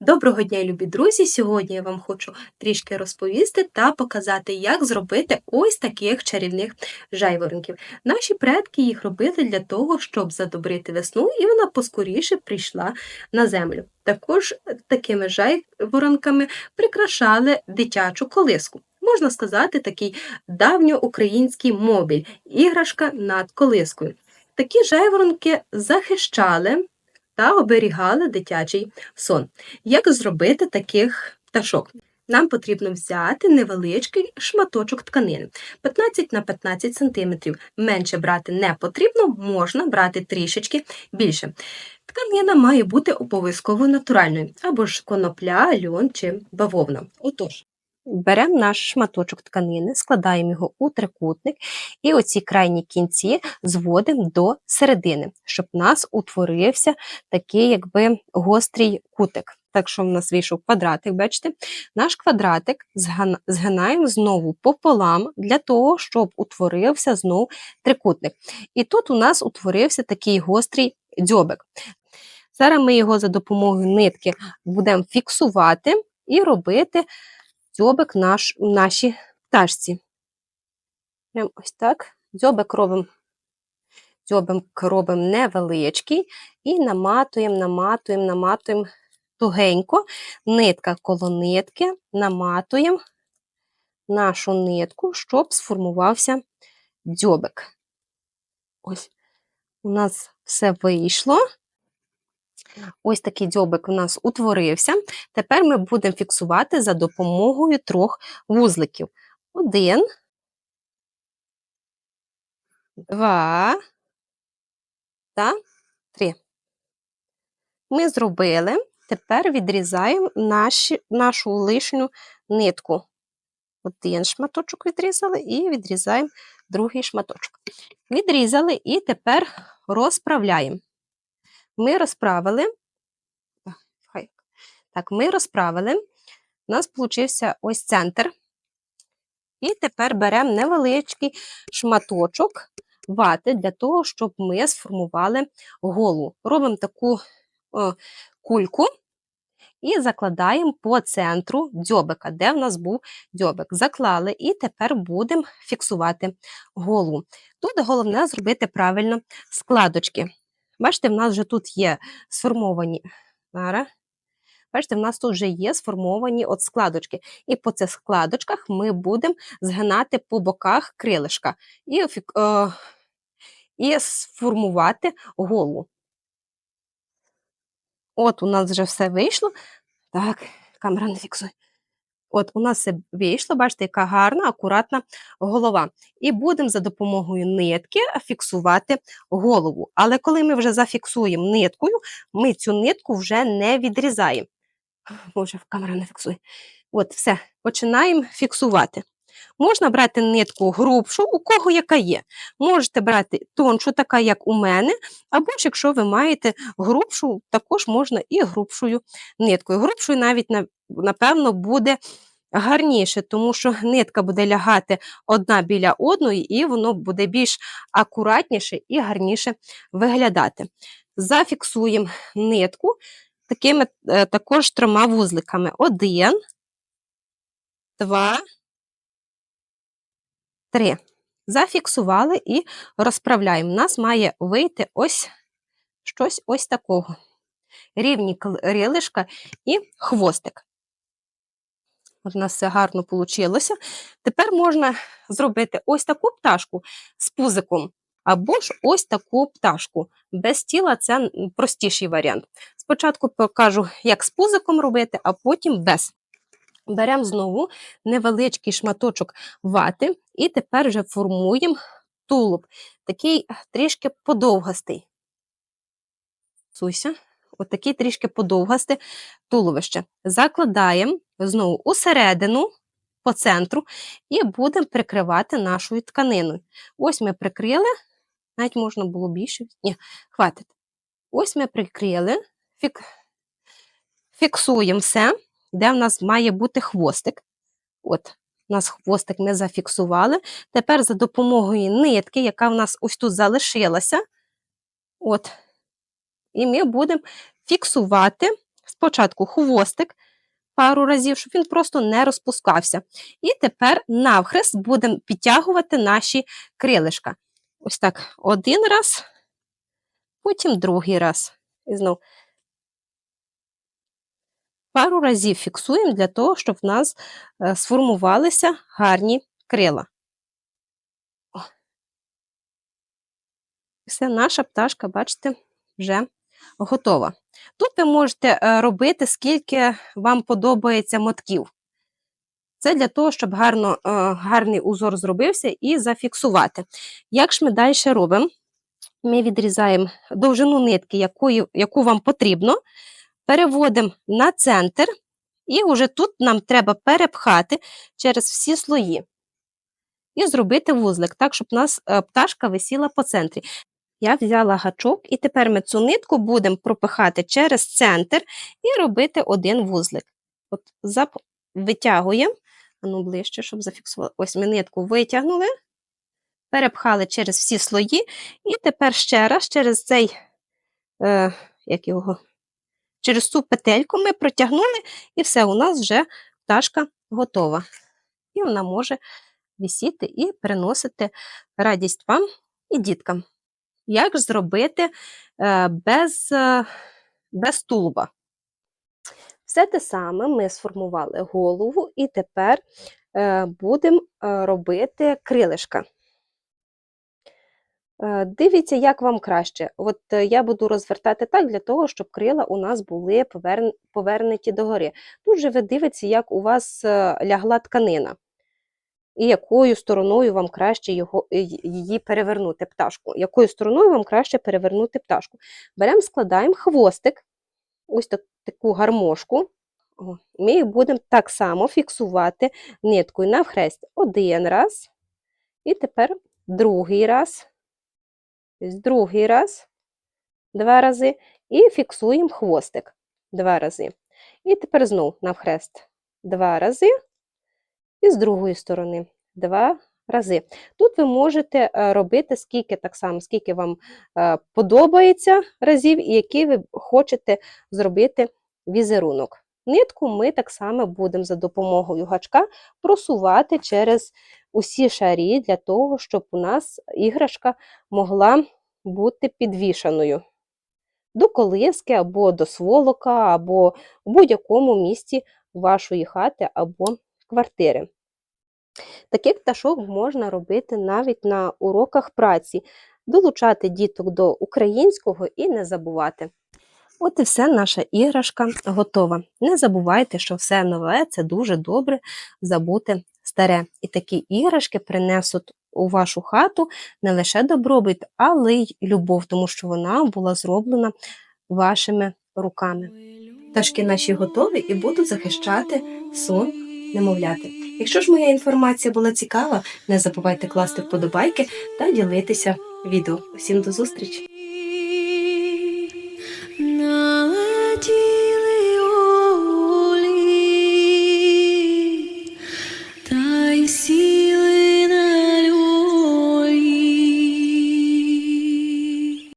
Доброго дня, любі друзі! Сьогодні я вам хочу трішки розповісти та показати, як зробити ось таких чарівних жайворонків. Наші предки їх робили для того, щоб задобрити весну, і вона поскоріше прийшла на землю. Також такими жайворонками прикрашали дитячу колиску. Можна сказати, такий давньоукраїнський мобіль, іграшка над колискою. Такі жайворонки захищали та оберігали дитячий сон. Як зробити таких пташок? Нам потрібно взяти невеличкий шматочок тканини 15 на 15 см. Менше брати не потрібно, можна брати трішечки більше. Тканина має бути обов'язково натуральною, або ж конопля, льон чи бавовна. Отож, Беремо наш шматочок тканини, складаємо його у трикутник і оці крайні кінці зводимо до середини, щоб у нас утворився такий якби гострий кутик. Так що в нас вийшов квадратик, бачите? Наш квадратик згинаємо знову пополам для того, щоб утворився знову трикутник. І тут у нас утворився такий гострий дзьобик. Зараз ми його за допомогою нитки будемо фіксувати і робити дзьобик наш, нашій пташці. Прям ось так. Дзьобик робимо дзьобик робимо невеличкий і наматуємо, наматуємо, наматуємо тугенько, нитка коло нитки, наматуємо нашу нитку, щоб сформувався дзьобик. Ось у нас все вийшло. Ось такий дзьобик у нас утворився. Тепер ми будемо фіксувати за допомогою трьох вузликів. Один, два та три. Ми зробили. Тепер відрізаємо наші, нашу лишню нитку. Один шматочок відрізали і відрізаємо другий шматочок. Відрізали і тепер розправляємо ми розправили. Так, ми розправили. У нас получився ось центр. І тепер беремо невеличкий шматочок вати для того, щоб ми сформували голову. Робимо таку о, кульку і закладаємо по центру дзьобика, де в нас був дзьобик. Заклали, і тепер будемо фіксувати голову. Тут головне зробити правильно складочки. Бачите, в нас вже тут є сформовані. Бачите, в нас тут вже є сформовані от складочки. І по цих складочках ми будемо згинати по боках крилишка і е, і сформувати голову. От у нас вже все вийшло. Так, камера не фіксує. От у нас все вийшло, бачите, яка гарна, акуратна голова. І будемо за допомогою нитки фіксувати голову. Але коли ми вже зафіксуємо ниткою, ми цю нитку вже не відрізаємо. Боже, камера не фіксує. От, все, починаємо фіксувати. Можна брати нитку грубшу, у кого яка є. Можете брати тоншу, така, як у мене, або ж якщо ви маєте грубшу, також можна і грубшою ниткою. Грубшою навіть, напевно, буде гарніше, тому що нитка буде лягати одна біля одної, і воно буде більш акуратніше і гарніше виглядати. Зафіксуємо нитку такими е, також трьома вузликами. Один, два, три. Зафіксували і розправляємо. У нас має вийти ось щось ось такого. Рівні крилишка і хвостик. У нас все гарно вийшло. Тепер можна зробити ось таку пташку з пузиком, або ж ось таку пташку. Без тіла це простіший варіант. Спочатку покажу, як з пузиком робити, а потім без. Беремо знову невеличкий шматочок вати, і тепер вже формуємо тулуб, такий трішки подовгастий. Суйся отакий трішки подовгасте туловище. Закладаємо знову усередину, по центру, і будемо прикривати нашою тканиною. Ось ми прикрили, навіть можна було більше. Ні, хватить. Ось ми прикрили, фік... фіксуємо все, де в нас має бути хвостик. От, у нас хвостик ми зафіксували. Тепер за допомогою нитки, яка в нас ось тут залишилася, от, і ми будемо фіксувати спочатку хвостик пару разів, щоб він просто не розпускався. І тепер навхрест будемо підтягувати наші крилишка. Ось так один раз, потім другий раз. І знов пару разів фіксуємо для того, щоб в нас е, сформувалися гарні крила. Все, наша пташка, бачите, вже готова. Тут ви можете е, робити, скільки вам подобається мотків. Це для того, щоб гарно, е, гарний узор зробився і зафіксувати. Як ж ми далі робимо? Ми відрізаємо довжину нитки, якої, яку вам потрібно, переводимо на центр, і вже тут нам треба перепхати через всі слої і зробити вузлик, так, щоб у нас е, пташка висіла по центрі. Я взяла гачок, і тепер ми цю нитку будемо пропихати через центр і робити один вузлик. От зап... Витягуємо, ну ближче, щоб зафіксувати. Ось ми нитку витягнули, перепхали через всі слої, і тепер ще раз через цей, е, як його, через цю петельку ми протягнули, і все, у нас вже пташка готова. І вона може висіти і приносити радість вам і діткам. Як зробити е, без, е, без тулуба? Все те саме ми сформували голову, і тепер е, будемо робити крилишка. Е, Дивіться, як вам краще. От е, я буду розвертати так для того, щоб крила у нас були поверн... повернуті догори. Тут же ви дивіться, як у вас е, лягла тканина, і якою стороною вам краще його, її перевернути пташку. Якою стороною вам краще перевернути пташку. Беремо, складаємо хвостик, ось так, таку гармошку. Ми будемо так само фіксувати ниткою навхрест один раз, і тепер другий раз. Ось другий раз, два рази, і фіксуємо хвостик два рази. І тепер знов навхрест два рази, і з другої сторони два рази. Тут ви можете е, робити скільки так само, скільки вам е, подобається разів, і який ви хочете зробити візерунок. Нитку ми так само будемо за допомогою гачка просувати через усі шарі для того, щоб у нас іграшка могла бути підвішаною до колиски або до сволока, або в будь-якому місці вашої хати або квартири. Таких пташок можна робити навіть на уроках праці, долучати діток до українського і не забувати. От і все, наша іграшка готова. Не забувайте, що все нове це дуже добре забути старе. І такі іграшки принесуть у вашу хату не лише добробут, але й любов, тому що вона була зроблена вашими руками. Пташки наші готові і будуть захищати сон немовляти. Якщо ж моя інформація була цікава, не забувайте класти вподобайки та ділитися відео. Усім до зустрічі!